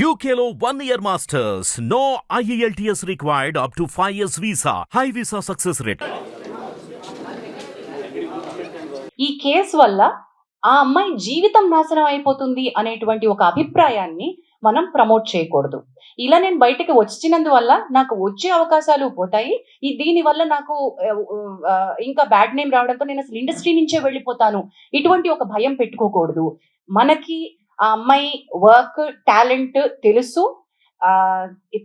యూకేలో one year masters no E IELTS required up to 5 years visa. High visa success rate. ఈ కేసు వల్ల ఆ అమ్మాయి జీవితం నాశనం అయిపోతుంది అనేటువంటి ఒక అభిప్రాయాన్ని మనం ప్రమోట్ చేయకూడదు. ఇలా నేను బయటకు వచ్చినందువల్ల నాకు వచ్చే అవకాశాలు పోతాయి. ఈ దీని వల్ల నాకు ఇంకా బ్యాడ్ నేమ్ రావడంతో నేను అసలు ఇండస్ట్రీ నుంచే వెళ్ళిపోతాను. ఇటువంటి ఒక భయం పెట్టుకోకూడదు. మనకి ఆ అమ్మాయి వర్క్ టాలెంట్ తెలుసు.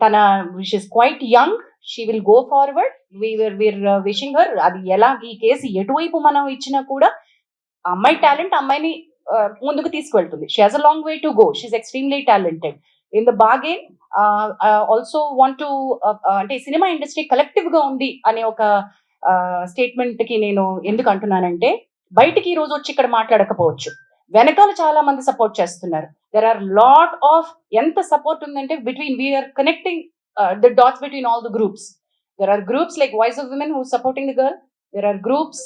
తన wish is quite young she will go forward we're we're wishing her అది ఎలా ఈ కేసు ఎటువైపు మనం ఇచ్చినా కూడా ఆ అమ్మాయి టాలెంట్ అమ్మాయిని ముందుకు తీసుకువెళ్తుంది. She has a long way to go she's extremely talented in the బాగేన్ also want to అంటే సినిమా ఇండస్ట్రీ కలెక్టివ్గా ఉంది అనే ఒక స్టేట్మెంట్కి నేను ఎందుకు అంటున్నానంటే బయటికి ఈ రోజు వచ్చి ఇక్కడ మాట్లాడకపోవచ్చు. వెనకాల చాలా మంది సపోర్ట్ చేస్తున్నారు. దెర్ ఆర్ లాట్ ఆఫ్ ఎంత సపోర్ట్ ఉందంటే between we're connecting the dots between all the groups there are groups like voice of women who supporting the girl there are groups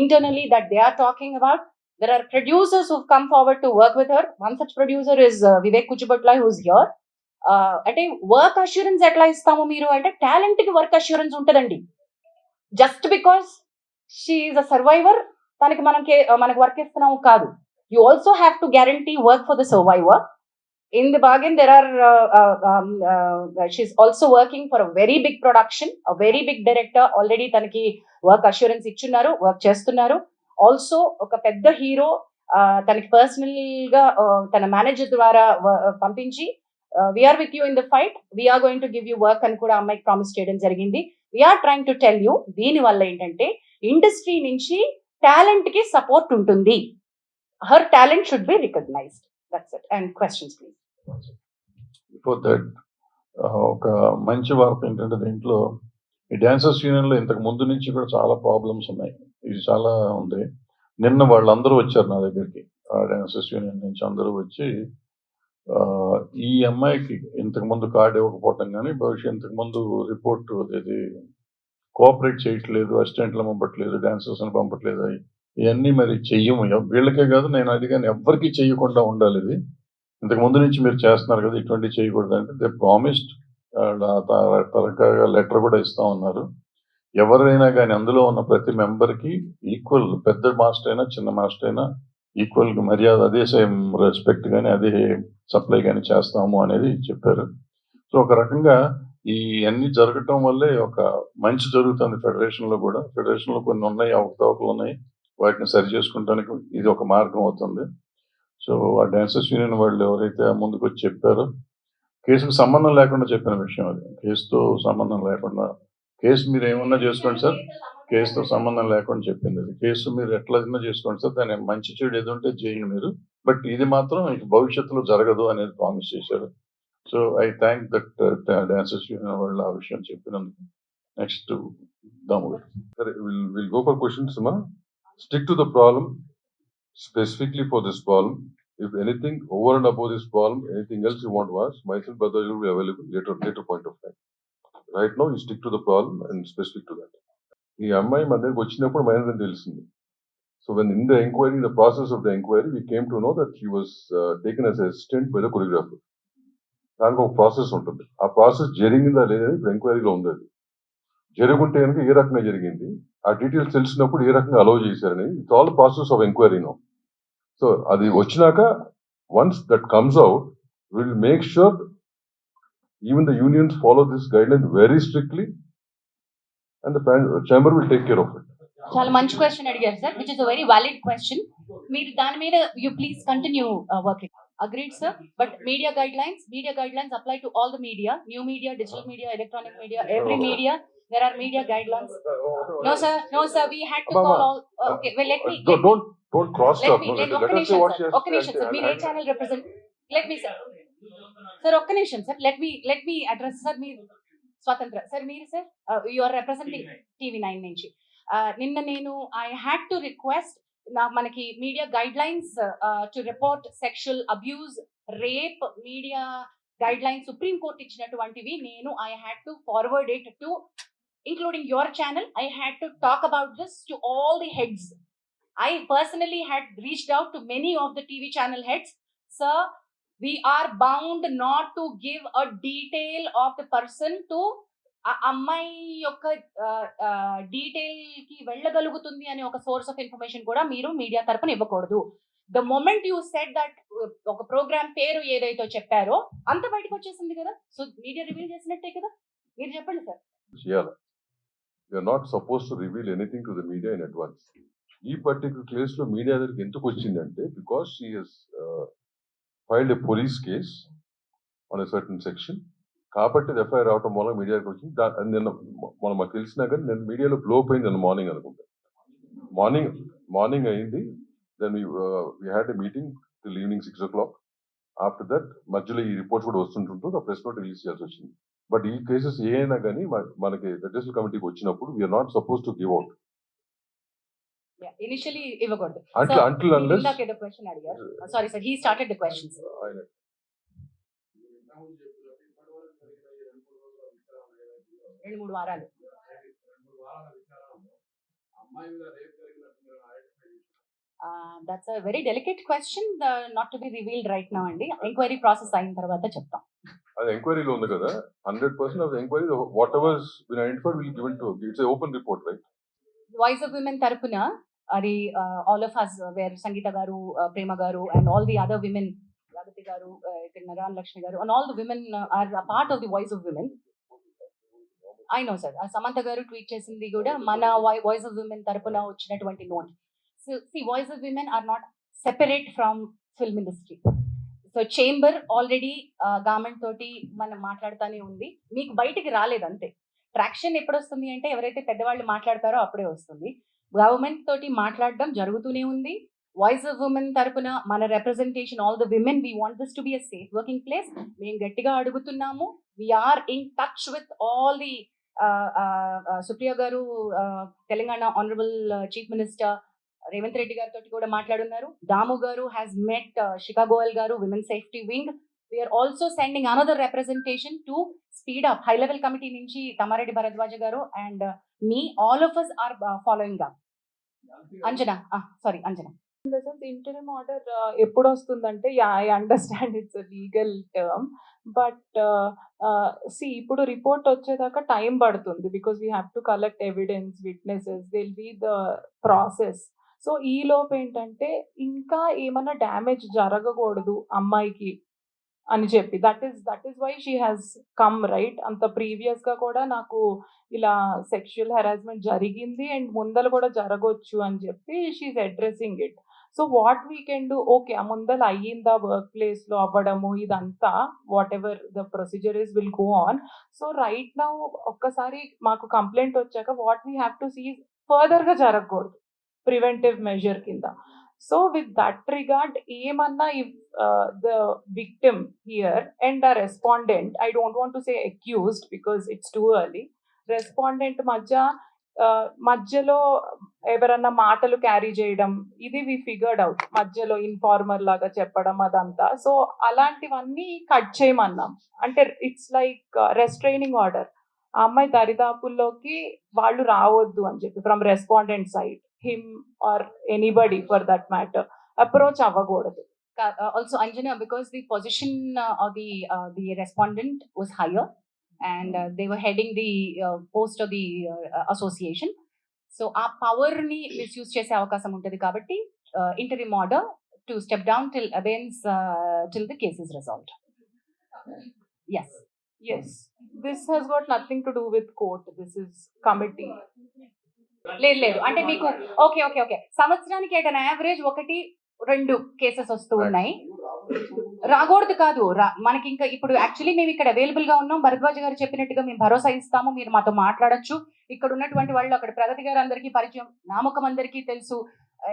internally that they are talking about about. There are producers who've come forward to work with her. One such producer is uh, vivek kuchibatla who's here. Uh, అంటే work assurance ఎట్లా ఇస్తాము మీరు? అంటే టాలెంట్కి work assurance ఉంటుందండి. Just because she's a survivor తనకి మనం మనకి వర్క్ ఇస్తున్నాము కాదు. You also have to guarantee work for the survivor in the uh, um, uh, she's also working for a very big production a very big director already తనకి work assurance ఇచ్చున్నారు work చేస్తున్నారు. Also ఒక పెద్ద hero తనకి పర్సనల్గా తన manager ద్వారా పంపించి we're with you in the fight we're going to give you work అని కూడా అమ్మాయికి ప్రామిస్ చేయడం జరిగింది. We're trying to tell you దీని వల్ల ఏంటంటే ఇండస్ట్రీ నుంచి టాలెంట్కి సపోర్ట్ ఉంటుంది. Her talent should be recognized. That's it. And questions, please. Before that, uh, ఒక మంచి వార్త ఏంటంటే దీంట్లో ఈ డాన్సర్స్ యూనియన్లో ఇంతకు ముందు నుంచి కూడా చాలా ప్రాబ్లమ్స్ ఉన్నాయి ఇది చాలా ఉంది నిన్న వాళ్ళందరూ వచ్చారు నా దగ్గరికి ఆ డాన్సర్స్ యూనియన్ నుంచి అందరూ వచ్చి ఈ అమ్మాయికి ఇంతకు ముందు కార్డు ఇవ్వకపోవటం కానీ భవిష్యత్ ఇంతకు ముందు రిపోర్ట్ ఇది కోఆపరేట్ చేయట్లేదు అసిస్టెంట్లు పంపట్లేదు డాన్సర్స్ పంపట్లేదు ఇవన్నీ మరి చెయ్యము. వీళ్ళకే కాదు నేను అడిగాను ఎవ్వరికి చెయ్యకుండా ఉండాలి ఇది. ఇంతకు ముందు నుంచి మీరు చేస్తున్నారు కదా ఇటువంటి చేయకూడదు అంటే దే ప్రామిస్డ్ తరగా లెటర్ కూడా ఇస్తా ఉన్నారు. ఎవరైనా కానీ అందులో ఉన్న ప్రతి మెంబర్కి ఈక్వల్ పెద్ద మాస్టర్ అయినా చిన్న మాస్టర్ అయినా ఈక్వల్ మర్యాద అదే సేమ్ రెస్పెక్ట్ కానీ అదే సప్లై కానీ చేస్తాము అనేది చెప్పారు. సో ఒక రకంగా ఈ అన్ని జరగటం వల్లే ఒక మంచి జరుగుతుంది ఫెడరేషన్లో కూడా. ఫెడరేషన్లో కొన్ని ఉన్నాయి అవకతవకలు ఉన్నాయి. వాటిని సరి చేసుకుంటానికి ఇది ఒక మార్గం అవుతుంది. సో ఆ డాన్సర్స్ యూనియన్ వాళ్ళు ఎవరైతే ముందుకు వచ్చి చెప్పారో కేసుకు సంబంధం లేకుండా చెప్పిన విషయం అది. కేసుతో సంబంధం లేకుండా కేసు మీరు ఏమన్నా చేసుకోండి సార్ కేసుతో సంబంధం లేకుండా చెప్పింది అది. కేసు మీరు ఎట్లా చేసుకోండి సార్ దాని మంచి చెడు ఏది ఉంటే చేయండి మీరు. బట్ ఇది మాత్రం ఇక భవిష్యత్తులో జరగదు అనేది ప్రామిస్ చేశారు. So I thank that dancers union వాళ్ళు ఆ విషయం చెప్పినందుకు. Next Damu garu will will go for questions మా stick to the problem specifically for this problem. If anything over and above this problem, anything else you want to ask, myself, brother, will be available later, later point of right no you stick to the problem and specific to that ఈ అమ్మాయి మన దగ్గరికి వచ్చినప్పుడు మహేంద్రని తెలిసింది so when in the enquiry the process of the enquiry we came to know that he was taken as assistant by the choreographer దానికి ఒక process ఉంటుంది ఆ ప్రాసెస్ జరిగిందా లేదా ఇప్పుడు ఎంక్వైరీలో ఉంది అది జరుగుంటే కనుక ఏ రకంగా జరిగింది ఆ డీటెయిల్స్ తెలిసినప్పుడు ఏ రకంగా అలౌ చేశారని it's all process of enquiry no so అది వచ్చినాక once that comes out will make sure even the unions follow this guideline very strictly and chamber will take care of it చాలా మంచి question అడిగారు sir which is a very valid question మీరు దాని మీద you please continue working agreed sir but media guidelines media guidelines apply to all the media new media digital media electronic media every media there are media guidelines. No sir. No sir. We had to call all okay well let me let me, don't don't cross let me no let, ఒక్క us what sir ఒక్క నిమిషం sir మీరు ఏ channel represent let me sir sir ఒక్క నిమిషం sir let me let me address sir మీరు స్వతంత్ర sir మీరు sir you are representing TV nine నుంచి. Uh, నిన్న నేను ఐ హ్యాడ్ టు రిక్వెస్ట్ నా మనకి media guidelines to report sexual abuse rape media guidelines supreme court ఇచ్చినటువంటివి నేను I had to forward it to including your channel, I had to talk about this to all the heads. I personally had reached out to many of the TV channel heads. Sir, we are bound not to give a detail of the person to ఆ అమ్మాయి యొక్క డీటెయిల్కి వెళ్ళగలుగుతుంది అనే ఒక source of information కూడా మీరు media తరపున ఇవ్వకూడదు the moment you set that ఒక ప్రోగ్రామ్ పేరు ఏదైతే చెప్పారో అంత బయటకు వచ్చేసింది కదా సో మీడియా రివీల్ చేసినట్టే కదా మీరు చెప్పండి సార్ చేయాలి you're not suppose to reveal anything to the media in advance ఈ పర్టికులర్ కేస్లో మీడియా దగ్గరికి ఎందుకు వచ్చిందంటే because she has filed a police case on a certain section కాబట్టి ఎఫ్ఐఆర్ రావటం మూలంగా మీడియాకి వచ్చింది. దాని నిన్న మనం మాకు తెలిసినా కానీ నేను మీడియాలో బ్లో అయింది నిన్న మార్నింగ్ అనుకుంటా. మార్నింగ్ మార్నింగ్ అయింది. Then we had a meeting till evening six o'clock after that మధ్యలో ఈ రిపోర్ట్స్ కూడా వస్తుంటుంటూ ఆ ప్రెస్ నోట్ రిలీజ్ చేయాల్సి వచ్చింది. బట్ ఈ కేసెస్ ఏ అయినా కానీ మనకి లెజిస్లేటివ్ కమిటీకి వచ్చినప్పుడు we're not suppose to give out initially ఇవ్వకూడదు. Until- Sir, until మీరు unless- ఇందాక ఏదో క్వశ్చన్ అడిగారు sorry sir he started the questions రెండు మూడు వారాలు. That's a very delicate question not to be revealed right now అండి. ఎంక్వైరీ ప్రాసెస్ అయిన తర్వాత చెప్తాం. అది ఎంక్వైరీలో ఉంది కదా. Hundred percent of enquiry whatever's been identified will given to it's open report right? Voice of women తరపున అది all of us were Sangeetha garu Prema garu and all the other women Jagathi garu Narayana Lakshmi garu and all the women are part of the voice of women I know sir Samantha garu tweet చేసింది కూడా మన voice of women తరపున వచ్చినటువంటి note so see voice of women are not separate from film industry so chamber already government తోటి మనం మాట్లాడుతూనే ఉంది. మీకు బయటికి రాలేదు అంతే. ట్రాక్షన్ ఎప్పుడు వస్తుంది అంటే ఎవరైతే పెద్దవాళ్ళు మాట్లాడతారో అప్పుడే వస్తుంది. గవర్నమెంట్ తోటి మాట్లాడడం జరుగుతూనే ఉంది. వాయిస్ ఆఫ్ ఉమెన్ తరపున మన representation all the women we want this to be a safe working place మేము గట్టిగా అడుగుతున్నాము. We're in touch with all the Supriya garu Telangana honourable chief minister Revanth Reddy గారితో కూడా మాట్లాడున్నారు. దాము గారు has met Shikha Goyal garu women safety wing we are also sending another representation to speed up high level committee నుంచి Tammareddy Bharadwaj garu and me all of us are following up Anjana sorry Anjana. In the sense interim order ఎప్పుడు వస్తుందంటే yeah I understand it's legal term but see ఇప్పుడు report వచ్చేదాకా time పడుతుంది because we have to collect evidence witnesses will be the process so ఈ లోపు ఏంటంటే ఇంకా ఏమైనా డ్యామేజ్ జరగకూడదు అమ్మాయికి అని చెప్పి. That is that is why she has come right? అంత ప్రీవియస్గా కూడా నాకు ఇలా సెక్షువల్ హెరాస్మెంట్ జరిగింది అండ్ ముందర కూడా జరగవచ్చు అని చెప్పి she's addressing it. So what we can do? Okay ఆ ముందర అయ్యిందా వర్క్ ప్లేస్లో అవ్వడము ఇదంతా whatever the procedure is will go on. So right now ఒక్కసారి మాకు కంప్లైంట్ వచ్చాక what we have to see ఫర్దర్గా జరగకూడదు. ప్రివెంటివ్ మెజర్ కింద. సో విత్ దట్ రిగార్డ్ ఏమన్నా if the victim here and the respondent I don't want to say accused because it's too early respondent మధ్య మధ్యలో ఎవరన్నా మాటలు క్యారీ చేయడం ఇది వి ఫిగర్డ్ అవుట్ మధ్యలో ఇన్ఫార్మర్ లాగా చెప్పడం అదంతా. సో అలాంటివన్నీ కట్ చేయమన్నాం. అంటే ఇట్స్ లైక్ రెస్ట్రైనింగ్ ఆర్డర్. ఆ అమ్మాయి దరిదాపుల్లోకి వాళ్ళు రావద్దు అని చెప్పి from respondent side. Him or anybody for that matter approach అవ్వకూడదు also Anjana, because the position uh, of the uh, the respondent was higher, and uh, they were heading the uh, post of the uh, association. So ఆ పవర్ని misuse చేసే అవకాశం ఉంటుంది కాబట్టి interim order to step down till abeyance till the case is resolved yes yes this he's got nothing to do with court this is committee లేదు లేదు. అంటే మీకు ఓకే ఓకే ఓకే. సంవత్సరానికి ఎట్ యావరేజ్ ఒకటి రెండు కేసెస్ వస్తూ ఉన్నాయి. రాకూడదు కాదు. మనకి ఇంకా ఇప్పుడు యాక్చువల్లీ మేము ఇక్కడ అవైలబుల్గా ఉన్నాం. భరద్వాజ్ గారు చెప్పినట్టుగా మేము భరోసా ఇస్తాము. మీరు మాతో మాట్లాడొచ్చు. ఇక్కడ ఉన్నటువంటి వాళ్ళు అక్కడ ప్రగతి గారు అందరికీ పరిచయం నామకం అందరికీ తెలుసు.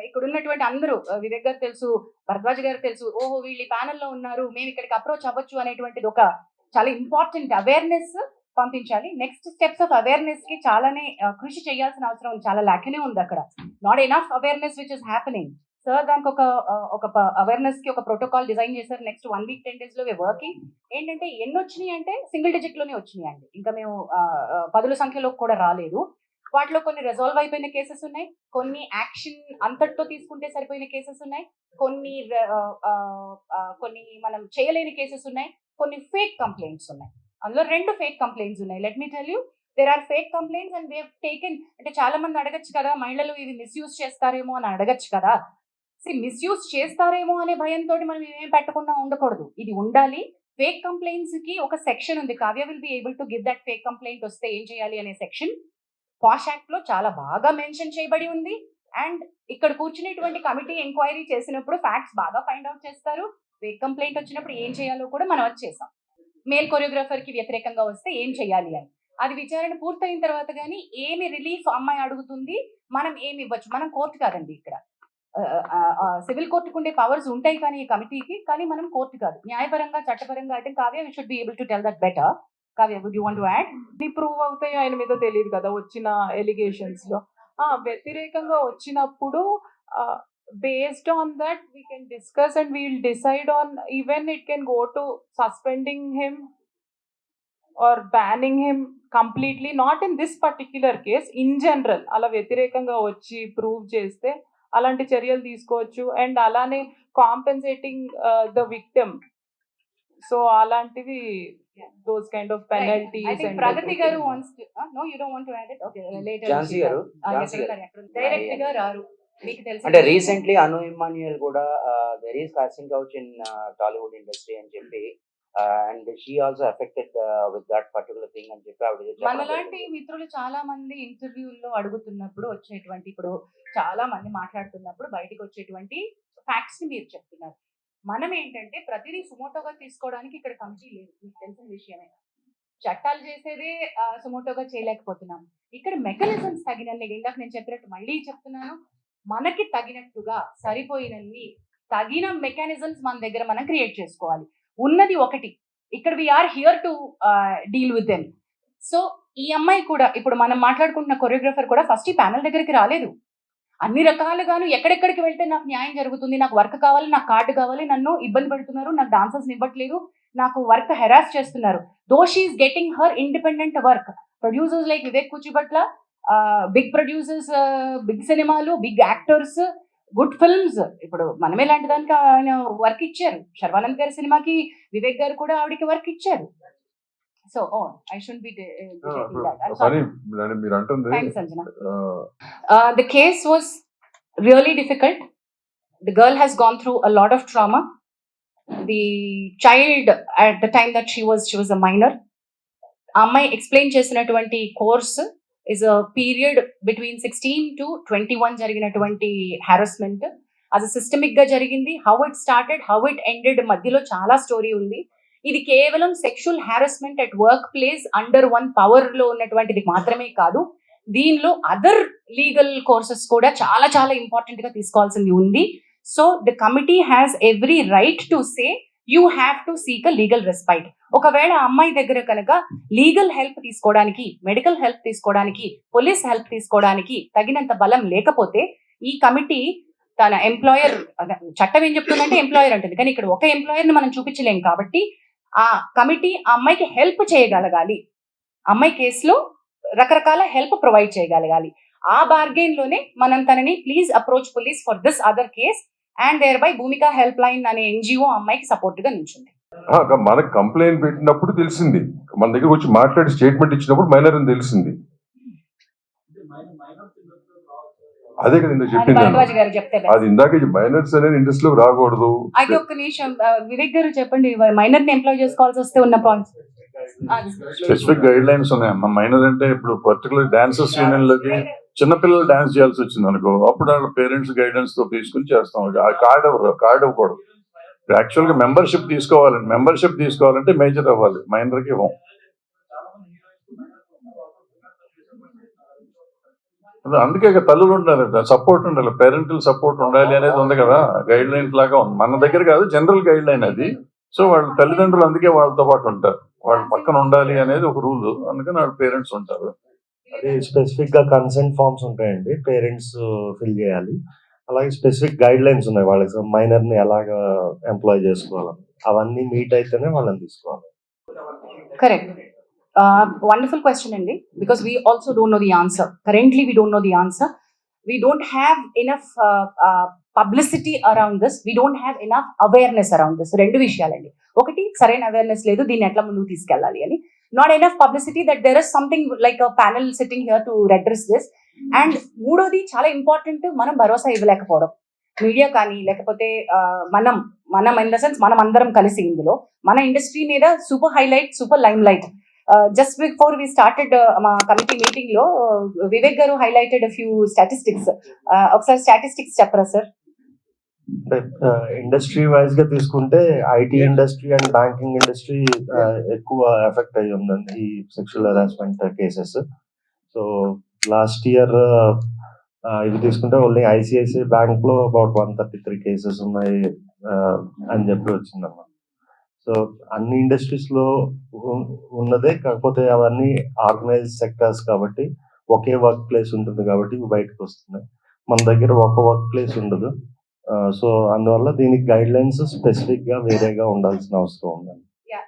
ఇక్కడ ఉన్నటువంటి అందరూ వివేక్ గారు తెలుసు భరద్వాజ్ గారు తెలుసు. ఓహో వీళ్ళు ఈ panel లో ఉన్నారు. మేము ఇక్కడికి అప్రోచ్ అవ్వచ్చు అనేటువంటిది ఒక చాలా ఇంపార్టెంట్ అవేర్నెస్ పంపించాలి. నెక్స్ట్ స్టెప్స్ ఆఫ్ అవేర్నెస్కి చాలానే కృషి చేయాల్సిన అవసరం ఉంది. చాలా లాక్నే ఉంది అక్కడ. Not enough awareness which is happening sir దానికి ఒక ఒక అవేర్నెస్కి ఒక ప్రోటోకాల్ డిజైన్ చేశారు. నెక్స్ట్ వన్ వీక్ టెన్ డేస్లో వర్కింగ్ ఏంటంటే ఎన్ని వచ్చినాయి అంటే సింగిల్ డిజిట్లోనే వచ్చినాయి అండి. ఇంకా మేము పదుల సంఖ్యలో కూడా రాలేదు. వాటిలో కొన్ని రిజాల్వ్ అయిపోయిన కేసెస్ ఉన్నాయి. కొన్ని యాక్షన్ అంతటితో తీసుకుంటే సరిపోయిన కేసెస్ ఉన్నాయి. కొన్ని కొన్ని మనం చేయలేని కేసెస్ ఉన్నాయి. కొన్ని ఫేక్ కంప్లైంట్స్ ఉన్నాయి. అందులో రెండు ఫేక్ కంప్లైంట్స్ ఉన్నాయి. Let me tell you there are fake complaints and we taken అంటే చాలా మంది అడగచ్చు కదా మహిళలు ఇది మిస్యూజ్ చేస్తారేమో అని అడగచ్చు కదా. సి మిస్యూజ్ చేస్తారేమో అనే భయంతో మనం ఏమేం పెట్టకుండా ఉండకూడదు. ఇది ఉండాలి. ఫేక్ కంప్లైంట్స్కి ఒక సెక్షన్ ఉంది. Kavya will be able to give that fake complaint వస్తే ఏం చేయాలి అనే సెక్షన్ పాష్ యాక్ట్లో చాలా బాగా మెన్షన్ చేయబడి ఉంది. అండ్ ఇక్కడ కూర్చునేటువంటి కమిటీ ఎంక్వైరీ చేసినప్పుడు ఫ్యాక్ట్స్ బాగా ఫైండ్ అవుట్ చేస్తారు. ఫేక్ కంప్లైంట్ వచ్చినప్పుడు ఏం చేయాలో కూడా మనం వచ్చేసాం చేసాం మేల్ కొరియోగ్రాఫర్కి వ్యతిరేకంగా వస్తే ఏం చేయాలి అని. అది విచారణ పూర్తయిన తర్వాత కానీ ఏమి రిలీఫ్ అమ్మాయి అడుగుతుంది మనం ఏమి ఇవ్వచ్చు? మనం కోర్టు కాదండి ఇక్కడ. సివిల్ కోర్టుకు ఉండే పవర్స్ ఉంటాయి కానీ ఈ కమిటీకి కానీ మనం కోర్టు కాదు. న్యాయపరంగా చట్టపరంగా అంటే Kavya we should be able to tell that better Kavya would you want to add ఇది ప్రూవ్ అవుతాయి ఆయన మీద తెలియదు కదా వచ్చిన ఎలిగేషన్స్లో. వ్యతిరేకంగా వచ్చినప్పుడు based on that we can discuss and we'll decide on even it can go to suspending him or banning him completely not in this particular case in general అలా వ్యతిరేకంగా వచ్చి ప్రూవ్ చేస్తే అలాంటి చర్యలు తీసుకోవచ్చు అండ్ అలానే కాంపెన్సేటింగ్ ద విక్టిమ్ సో అలాంటివి those kind of I penalties think Pragati garu wants to. Uh, no, you don't want to add it. Okay, later. Jhansi garu garu డైరెక్ట్గా రారు అంటే రీసెంట్లీ అను ఇమాన్యుయల్ కూడా there is casting couch in Tollywood industry అని చెప్పి and she also affected with that particular thing అని చెప్పి ఆవిడ మనలాంటి. మిత్రులు చాలా మంది ఇంటర్వ్యూల్లో అడుగుతున్నప్పుడు వచ్చేటువంటి ఇప్పుడు చాలా మంది మాట్లాడుతున్నప్పుడు బయటికి వచ్చేటువంటి ఫ్యాక్ట్స్ని మీరు చెప్తున్నారు. మనం ఏంటంటే ప్రతిదీ సుమోటోగా తీసుకోవడానికి ఇక్కడ కమిటీ లేదు. మీకు తెలిసిన విషయమే. చట్టాలు చేసేదే సుమోటోగా చేయలేకపోతున్నాం. ఇక్కడ మెకానిజమ్స్ తగినన్ని ఇందాక నేను చెప్పినట్టు మళ్ళీ చెప్తున్నాను. మనకి తగినట్టుగా సరిపోయినన్ని తగిన మెకానిజమ్స్ మన దగ్గర మనం క్రియేట్ చేసుకోవాలి. ఉన్నది ఒకటి. ఇక్కడ we are here to deal with them so ఈ అమ్మాయి కూడా ఇప్పుడు మనం మాట్లాడుకుంటున్న కొరియోగ్రాఫర్ కూడా ఫస్ట్ ఈ ప్యానల్ దగ్గరికి రాలేదు. అన్ని రకాలుగాను ఎక్కడెక్కడికి వెళ్తే నాకు న్యాయం జరుగుతుంది నాకు వర్క్ కావాలి నాకు కార్డు కావాలి నన్ను ఇబ్బంది పెడుతున్నారు నాకు డాన్సర్స్ ఇవ్వట్లేదు నాకు వర్క్ హెరాస్ చేస్తున్నారు. Though she's getting her independent work producers like Vivek Kuchibhotla big producers big సినిమాలు బిగ్ యాక్టర్స్ గుడ్ ఫిల్మ్స్ ఇప్పుడు మనమే లాంటి దానికి ఆయన వర్క్ ఇచ్చారు. శర్వానంద్ గారి సినిమాకి వివేక్ గారు కూడా ఆవిడకి వర్క్ ఇచ్చారు. So oh I should be మీరు అంటుంది. ఆ, Uh, the case was really difficult. The girl has gone through a lot of trauma. The child, at the time that she was, she was a minor. అమ్మాయి explain చేసినటువంటి course is a period between sixteen to twenty one జరిగినటువంటి harassment అది సిస్టమిక్గా జరిగింది. How it started how it ended మధ్యలో చాలా story ఉంది. ఇది కేవలం sexual harassment at work place under one పవర్లో ఉన్నటువంటిది మాత్రమే కాదు. దీనిలో అదర్ లీగల్ కోర్సెస్ కూడా చాలా చాలా ఇంపార్టెంట్గా తీసుకోవాల్సింది ఉంది. So the committee has every right to say you have to seek a legal respite. ఒకవేళ అమ్మాయి దగ్గర కనుక లీగల్ హెల్ప్ తీసుకోవడానికి మెడికల్ హెల్ప్ తీసుకోవడానికి పోలీస్ హెల్ప్ తీసుకోవడానికి తగినంత బలం లేకపోతే ఈ కమిటీ తన ఎంప్లాయర్ చట్టం ఏం చెప్తుందంటే ఎంప్లాయర్ అంటుంది. కానీ ఇక్కడ ఒక ఎంప్లాయర్ని మనం చూపించలేం కాబట్టి ఆ కమిటీ ఆ అమ్మాయికి హెల్ప్ చేయగలగాలి. అమ్మాయి కేసులో రకరకాల హెల్ప్ ప్రొవైడ్ చేయగలగాలి. ఆ బార్గెన్లోనే మనం తనని please approach police for this other case. And thereby Bhumika help line అనే ఎన్జిఓ అమ్మాయికి సపోర్ట్గా నిల్చుంది. మనకు కంప్లైంట్ పెట్టినప్పుడు తెలిసింది. మన దగ్గర వచ్చి మాట్లాడి స్టేట్మెంట్ ఇచ్చినప్పుడు మైనర్ అని తెలిసింది. అదే కదా ఇందాక చెప్పింది చెప్తే best. అది ఇందాక మైనర్స్ అనేది ఇండస్ట్రీలోకి రాకూడదు. అయితే ఒక్క నిమిషం వివేక్ గారు చెప్పండి మైనర్ని ఎంప్లాయ్ చేసుకోవాల్సి వస్తే ఉన్న పాయింట్స్ స్పెసిఫిక్ గైడ్ లైన్స్ ఉన్నాయమ్మా మైనర్ అంటే ఇప్పుడు పర్టికులర్ డాన్సర్స్ యూనియన్లోకి చిన్నపిల్లలు డాన్స్ చేయాల్సి వచ్చింది అనుకో అప్పుడు వాళ్ళ పేరెంట్స్ గైడెన్స్తో తీసుకుని చేస్తాం. ఆ కార్డ్ ఇవ్వరు కార్డ్ ఇవ్వకూడదు యాక్చువల్గా మెంబర్షిప్ తీసుకోవాలండి. మెంబర్షిప్ తీసుకోవాలంటే మేజర్ అవ్వాలి. మైనర్కి ఇవ్వం. అదే అందుకే ఇక తల్లులు ఉండాలి. సపోర్ట్ ఉండాలి. పేరెంటల్ సపోర్ట్ ఉండాలి అనేది ఉంది కదా. గైడ్ లైన్స్ లాగా ఉంది. మన దగ్గర కాదు జనరల్ గైడ్ లైన్ అది. సో వాళ్ళ తల్లిదండ్రులు అందుకే వాళ్ళతో పాటు ఉంటారు. వాళ్ళ పక్కన ఉండాలి అనేది ఒక రూల్. అందుకని వాళ్ళ పేరెంట్స్ ఉంటారు. అది స్పెసిఫిక్గా కన్సెంట్ ఫార్మ్స్ ఉంటాయండి. పేరెంట్స్ ఫిల్ చేయాలి. అలాగే స్పెసిఫిక్ గైడ్ లైన్స్ ఉన్నాయి వాళ్ళకి. మైనర్ని ఎలాగా ఎంప్లాయ్ చేసుకోవాలని అవన్నీ మీట్ అయితేనే వాళ్ళని తీసుకోవాలి. కరెక్ట్. వండర్ఫుల్ క్వశ్చన్ అండి. Because we also don't know the answer currently we don't know the answer we don't have enough publicity around this we don't have enough awareness around this రెండు విషయాలండి. ఒకటి సరైన awareness లేదు దీన్ని ఎట్లా ముందుకు తీసుకెళ్ళాలి అని. Not enough publicity that there is something like panel sitting here to redress this and మూడోది చాలా ఇంపార్టెంట్ మనం భరోసా ఇవ్వలేకపోవడం. మీడియా కానీ లేకపోతే మనం మనం ఇన్ ద సెన్స్ మనం అందరం కలిసి ఇందులో మన ఇండస్ట్రీ మీద super highlight super limelight just before we started మా కమిటీ మీటింగ్లో Vivek garu highlighted few statistics ఒకసారి స్టాటిస్టిక్స్ చెప్పరా సార్ ఇండస్ట్రీ వైజ్గా తీసుకుంటే IT industry and banking industry ఎక్కువ ఎఫెక్ట్ అయ్యి ఉందండి ఈ sexual harassment cases so last year ఇది తీసుకుంటే ఓన్లీ ఐసిఐసిఐ బ్యాంక్లో about one thirty three cases ఉన్నాయి అని చెప్పి వచ్చిందన్నమాట. సో అన్ని ఇండస్ట్రీస్లో ఉన్- ఉన్నదే కాకపోతే అవన్నీ ఆర్గనైజ్ సెక్టర్స్ కాబట్టి ఒకే వర్క్ ప్లేస్ ఉంటుంది కాబట్టి ఇవి బయటకు వస్తున్నాయి. మన దగ్గర ఒక వర్క్ ప్లేస్ ఉండదు. సో అందువల్ల దీనికి గైడ్ లైన్స్ స్పెసిఫిక్గా వేరేగా ఉండాల్సిన అవసరం ఉందండి.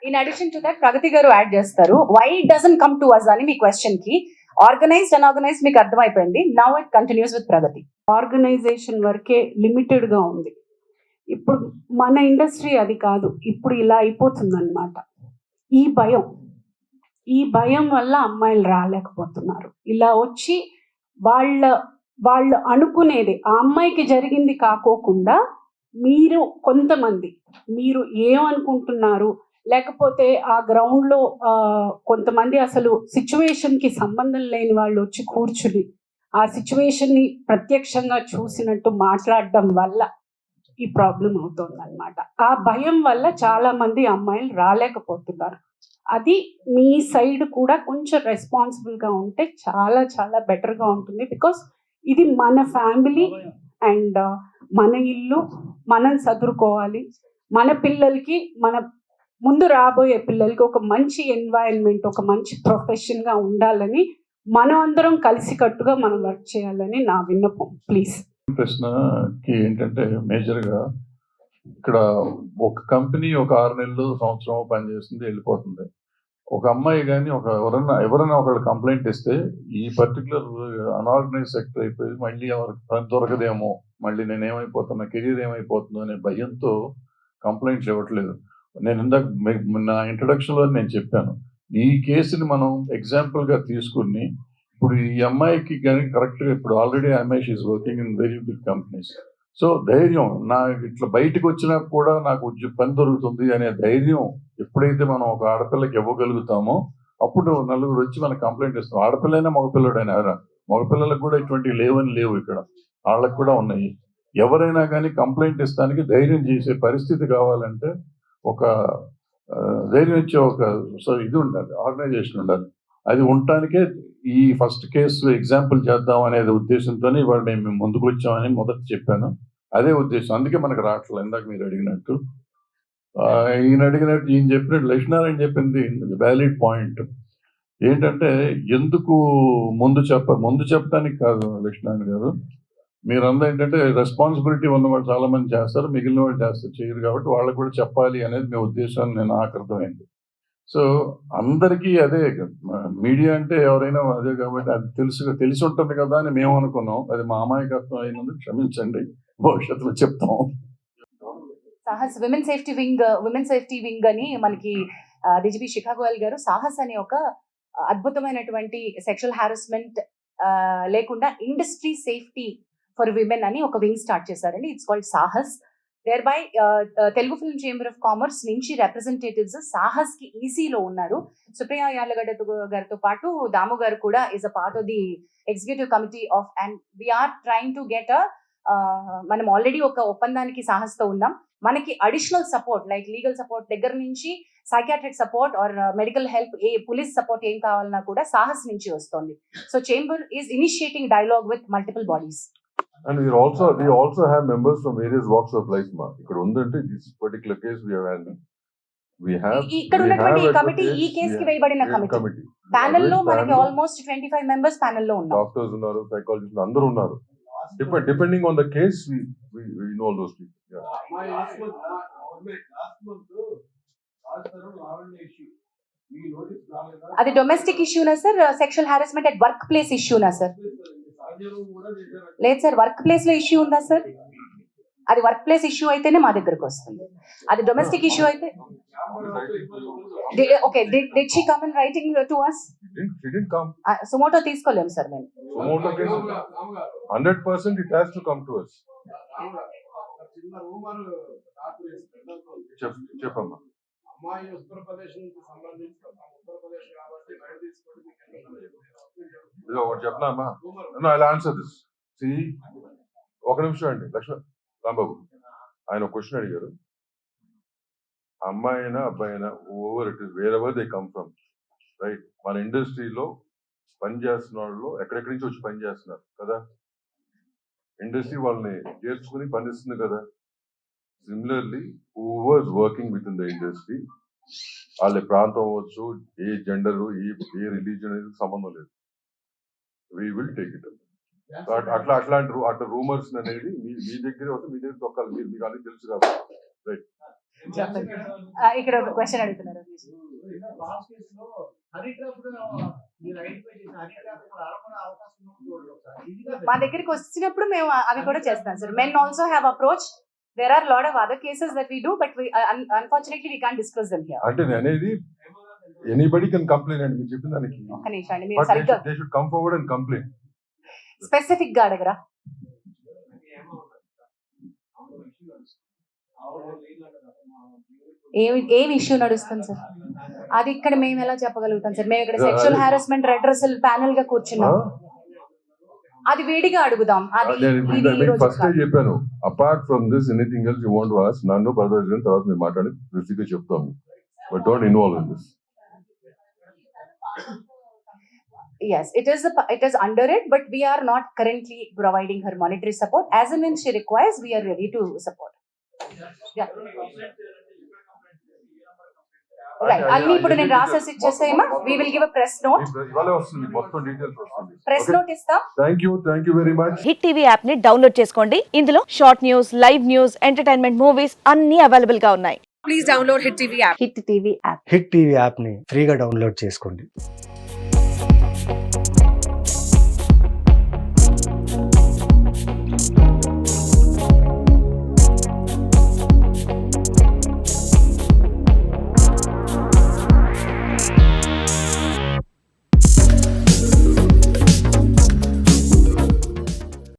In addition to that Pragati garu add చేస్తారు. Why doesn't come to us అని మీ క్వశ్చన్కి ఆర్గనైజ్డ్ అన్ఆర్గనైజ్డ్ మీకు అర్థమైపోయింది. Now it continues with Pragati organization వరకే లిమిటెడ్గా ఉంది. ఇప్పుడు మన ఇండస్ట్రీ అది కాదు. ఇప్పుడు ఇలా అయిపోతుంది అనమాట ఈ భయం ఈ భయం వల్ల అమ్మాయిలు రాలేకపోతున్నారు. ఇలా వచ్చి వాళ్ళ వాళ్ళు అనుకునేది ఆ అమ్మాయికి జరిగింది కాకోకుండా మీరు కొంతమంది మీరు ఏమనుకుంటున్నారు? లేకపోతే ఆ గ్రౌండ్లో కొంతమంది అసలు సిచ్యువేషన్కి సంబంధం లేని వాళ్ళు వచ్చి కూర్చుని ఆ సిచ్యువేషన్ని ప్రత్యక్షంగా చూసినట్టు మాట్లాడడం వల్ల ఈ ప్రాబ్లం అవుతుంది అనమాట ఆ భయం వల్ల చాలా మంది అమ్మాయిలు రాలేకపోతున్నారు. అది మీ సైడ్ కూడా కొంచెం రెస్పాన్సిబుల్గా ఉంటే చాలా చాలా బెటర్గా ఉంటుంది. బికాస్ ఇది మన ఫ్యామిలీ అండ్ మన ఇల్లు మనం చదువుకోవాలి మన పిల్లలకి మన ముందు రాబోయే పిల్లలకి ఒక మంచి ఎన్వైరన్మెంట్ ఒక మంచి ప్రొఫెషన్గా ఉండాలని మనం అందరం కలిసికట్టుగా మనం వర్క్ చేయాలని నా విన్నపం. ప్లీజ్ ప్రశ్నకి ఏంటంటే మేజర్గా ఇక్కడ ఒక కంపెనీ ఒక ఆరు నెలలు సంవత్సరం పనిచేస్తుంది వెళ్ళిపోతుంది. ఒక అమ్మాయి కానీ ఒక ఎవరన్నా ఎవరైనా ఒకళ్ళు కంప్లైంట్ ఇస్తే ఈ పర్టికులర్ అనార్గనైజ్ సెక్టర్ అయిపోయి మళ్ళీ ఎవరికి దొరకదేమో మళ్ళీ నేను ఏమైపోతున్నా కెరీర్ ఏమైపోతుందో అనే భయంతో కంప్లైంట్స్ ఇవ్వట్లేదు. నేను ఇందాక నా ఇంట్రడక్షన్లో నేను చెప్పాను. ఈ కేసుని మనం ఎగ్జాంపుల్గా తీసుకుని ఇప్పుడు ఈ అమ్మాయికి కానీ కరెక్ట్గా ఇప్పుడు ఆల్రెడీ అమ్మాయి she's working in very big companies so ధైర్యం నా ఇట్లా బయటకు వచ్చినా కూడా నాకు ఉద్య- పని దొరుకుతుంది అనే ధైర్యం ఎప్పుడైతే మనం ఒక ఆడపిల్లకి ఇవ్వగలుగుతామో అప్పుడు నలుగురు వచ్చి మనకు కంప్లైంట్ ఇస్తాం. ఆడపిల్లైనా మగపిల్లడైనా ఎవరా మగపిల్లలకు కూడా ఇటువంటి లేవని లేవు ఇక్కడ. వాళ్ళకి కూడా ఉన్నాయి. ఎవరైనా కానీ కంప్లైంట్ ఇస్తానికి ధైర్యం చేసే పరిస్థితి కావాలంటే ఒక ధైర్యం ఇచ్చే ఒక ఇది ఉండాలి ఆర్గనైజేషన్ ఉండాలి. అది ఉండటానికే ఈ ఫస్ట్ కేసు ఎగ్జాంపుల్ చేద్దాం అనేది ఉద్దేశంతోనే ఇవాళ మేము ముందుకు వచ్చామని మొదట చెప్పాను. అదే ఉద్దేశం. అందుకే మనకు రావట్లేదు ఇందాక మీరు అడిగినట్టు. ఈయన అడిగినట్టు ఈయన చెప్పినట్టు లక్ష్మీనారాయణ చెప్పింది వ్యాలిడ్ పాయింట్ ఏంటంటే ఎందుకు ముందు చెప్ప ముందు చెప్పడానికి కాదు లక్ష్మీనారాయణ గారు. మీరందరూ ఏంటంటే రెస్పాన్సిబిలిటీ ఉన్న చాలా మంది చేస్తారు. మిగిలిన వాళ్ళు చేస్తారు. చేయరు కాబట్టి వాళ్ళకి కూడా చెప్పాలి అనేది మీ ఉద్దేశం నేను ఆకృతమైంది సో అందరికీ అదే మీడియా అంటే ఎవరైనా అదే కాబట్టి అది తెలుసు తెలిసి ఉంటుంది కదా అని మేము అనుకున్నాం. అది మా అమాయకత్వం అయినందుకు క్షమించండి. భవిష్యత్తులో చెప్తాం Sahas women safety wing women safety wing అని మనకి డిజిపి శిఖా గోయల్ గారు సాహస్ అనే ఒక అద్భుతమైనటువంటి సెక్షువల్ హారాస్మెంట్ లేకుండా ఇండస్ట్రీ సేఫ్టీ ఫర్ విమెన్ అని ఒక వింగ్ స్టార్ట్ చేశారండి. It's called Sahas. Thereby Telugu film chamber of commerce నుంచి రిప్రజెంటేటివ్స్ సాహస్కి ఈసీలో ఉన్నారు. సుప్రియ యార్లగడ్డ గారితో పాటు దాము గారు కూడా is a part of the executive committee of and we are trying to get a మనం ఆల్రెడీ ఒక ఒప్పందానికి సాహస్తో ఉన్నాం మనకి additional support like legal support దగ్గర నుంచి psychiatric support or medical help A police support ఏం కావాలన్నా కూడా సాహస్ నుంచి వస్తుంది so chamber is initiating dialogue with multiple bodies And we also, we also have members from various walks of life, ma. ఇక్కడ ఉందంటే this particular case we have handled. We have. ఇక్కడ ఉన్నటువంటి committee ఈ కేసుకి we వేయబడిన కమిటీ. ప్యానెల్లో మనకి ఆల్మోస్ట్ ట్వంటీ ఫైవ్ మెంబర్స్ ప్యానెల్లో ఉన్నాం Doctors ఉన్నారు, psychologists అందరూ ఉన్నారు. Dep- Depending on the case, we, we, we know all those people. Yeah. My last month, last month, last Lavanya issue. అది domestic ఇష్యూనా sir sexual harassment at work place ఇష్యూనా sir లేదు sir work ప్లేస్లో issue ఉందా sir అది work place issue అయితేనే మా దగ్గరకు వస్తుంది. అది డొమెస్టిక్ ఇష్యూ అయితే okay did she come in writing to us Didn't, she didn't come. Suo motu తీసుకోలేము సార్ మేము. Percent it has to come to us. చెప్ చెప్పమ్మా అమ్మాయి ఉత్తరప్రదేశ్ నుంచి సంబంధించిన ఉత్తరప్రదేశ్ కాబట్టి బయట తీసుకోవడం మీకు ఎందుకు ఇదిగో ఒకటి ఐ ఆన్సర్ దిస్ సి ఒక నిమిషం అండి. లక్ష్మణ్ రాంబాబు. ఆయన ఒక క్వశ్చన్ అడిగారు. అమ్మాయి అయినా అబ్బాయి అయినా over it is wherever they come from right మన ఇండస్ట్రీలో పని చేస్తున్న వాళ్ళు ఎక్కడెక్కడి నుంచి వచ్చి పని చేస్తున్నారు కదా? ఇండస్ట్రీ వాళ్ళని చేర్చుకుని పనిస్తుంది కదా? Similarly whoever's working with in the industry వాళ్ళ ప్రాంతం అవ్వచ్చు ఏ జెండర్ ఏ ఏ రిలీజన్ అనేది సంబంధం లేదు. వీ విల్ టేక్ ఇట్ అట్లా అట్లాంటి అట్లా రూమర్స్ అనేది మీ మీ దగ్గరే వస్తే మీ దగ్గర తొక్కాలి. మీరు మీకు అన్ని తెలుసు కాబట్టి. చెప్పండి. ఇక్కడ ఒక క్వశ్చన్ అడుగుతున్నారు. మా దగ్గరికి వచ్చినప్పుడు మేము అవి కూడా చేస్తాం sir men also have approach there are lot of other cases that we do but unfortunately we can discuss them here అంటే అనేది ఎనీబడి కెన్ కంప్లైంట్ అండి మీరు చెప్పిన దానికి. ఒక్క నిమిషం అండి మీరు సరిగ్గా they should come forward and complaint స్పెసిఫిక్గా అడగరా? ఏమి ఏమి ఇష్యూ నడుస్తుంది సార్ అది ఇక్కడ మేము ఎలా చెప్పగలుగుతాం సార్ మేము ఇక్కడ సెక్షువల్ హారాస్మెంట్ రెడ్రసల్ ప్యానల్గా కూర్చున్నాం అది వేడిగా అడుగుదాం అది ఫస్ట్. చెప్పాను apart from this anything else you want was నన్ను బ్రదర్స్ తర్వాత మీరు మాట్లాడి రుచిగా చెప్తాం but don't involve in this Yes, it is a, it is under it, but we are not currently providing her monetary support. As and when she requires, we are ready to support. Yeah. అన్ని ఇప్పుడు నేను రాసేసి ఇచ్చేసేమా we will give a press note. ఇవాళే వస్తుంది మీకు మొత్తం details వస్తుంది. Press note ఇస్తాం. Thank you thank you very much hit TV యాప్ని డౌన్లోడ్ చేసుకోండి. ఇందులో short news live news entertainment movies అన్ని అవైలబుల్గా ఉన్నాయి. Hit TV app hit TV యాప్ని ఫ్రీగా డౌన్లోడ్ చేసుకోండి.